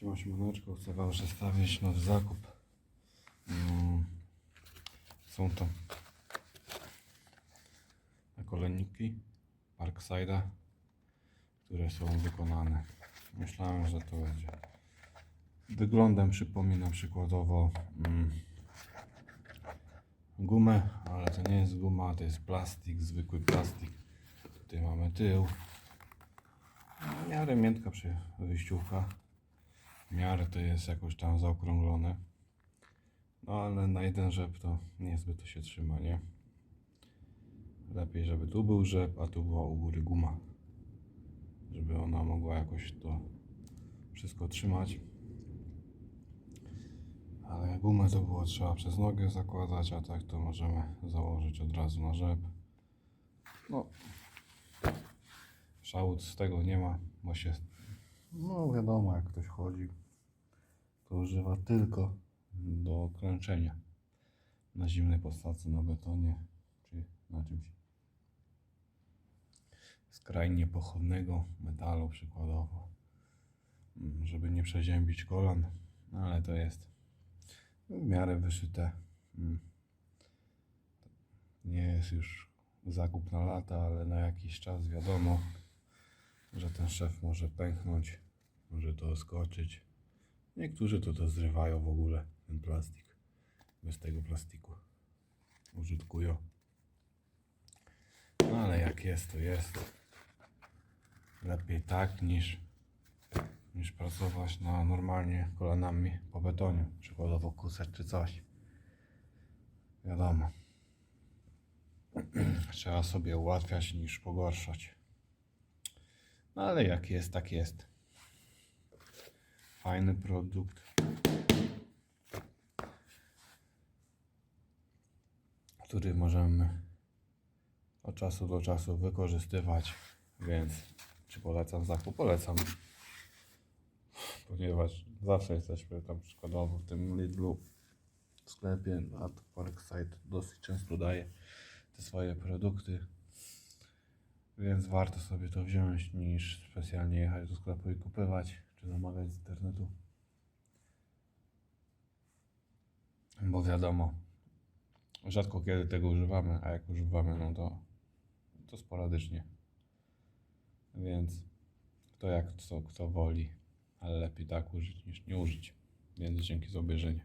Siema, siemaneczko, chcę Wam przedstawić nowy zakup. Mm, Są to nakolenniki Parkside'a, które są wykonane. Myślałem, że to będzie. Wyglądem przypomina przykładowo mm, gumę, ale to nie jest guma, to jest plastik, zwykły plastik. Tutaj mamy tył. W miarę miętka przy. W miarę to jest jakoś tam zaokrąglone. No ale na jeden rzep to niezbyt to się trzyma, nie? Lepiej, żeby tu był rzep, a tu była u góry guma. Żeby ona mogła jakoś to wszystko trzymać. Ale gumę to było trzeba przez nogę zakładać, a tak to możemy założyć od razu na rzep. No, szałut z tego nie ma, bo się, no wiadomo, jak ktoś chodzi, to używa tylko do kręczenia na zimnej podstawce, na betonie, czy na czymś skrajnie pochodnego metalu przykładowo, Mm, żeby nie przeziębić kolan, ale to jest w miarę wyszyte. Mm. Nie jest już zakup na lata, ale na jakiś czas wiadomo, że ten szef może pęknąć, może to skoczyć. Niektórzy to to zrywają w ogóle, ten plastik. Bez tego plastiku użytkują. No ale jak jest, to jest. Lepiej tak niż, niż pracować na normalnie kolanami po betonie. Przykładowo kusać czy coś. Wiadomo. Trzeba sobie ułatwiać niż pogorszać. No ale jak jest, tak jest. Fajny produkt. Który możemy od czasu do czasu wykorzystywać. Więc czy polecam zakup? Polecam. Ponieważ zawsze jesteśmy tam przykładowo w tym Lidlu w sklepie, a to Parkside dosyć często daje te swoje produkty. Więc warto sobie to wziąć niż specjalnie jechać do sklepu i kupywać, czy zamawiać z internetu. Bo wiadomo, rzadko kiedy tego używamy, a jak używamy, no to, to sporadycznie. Więc kto jak co, kto woli, ale lepiej tak użyć niż nie użyć. Więc dzięki za obejrzenie.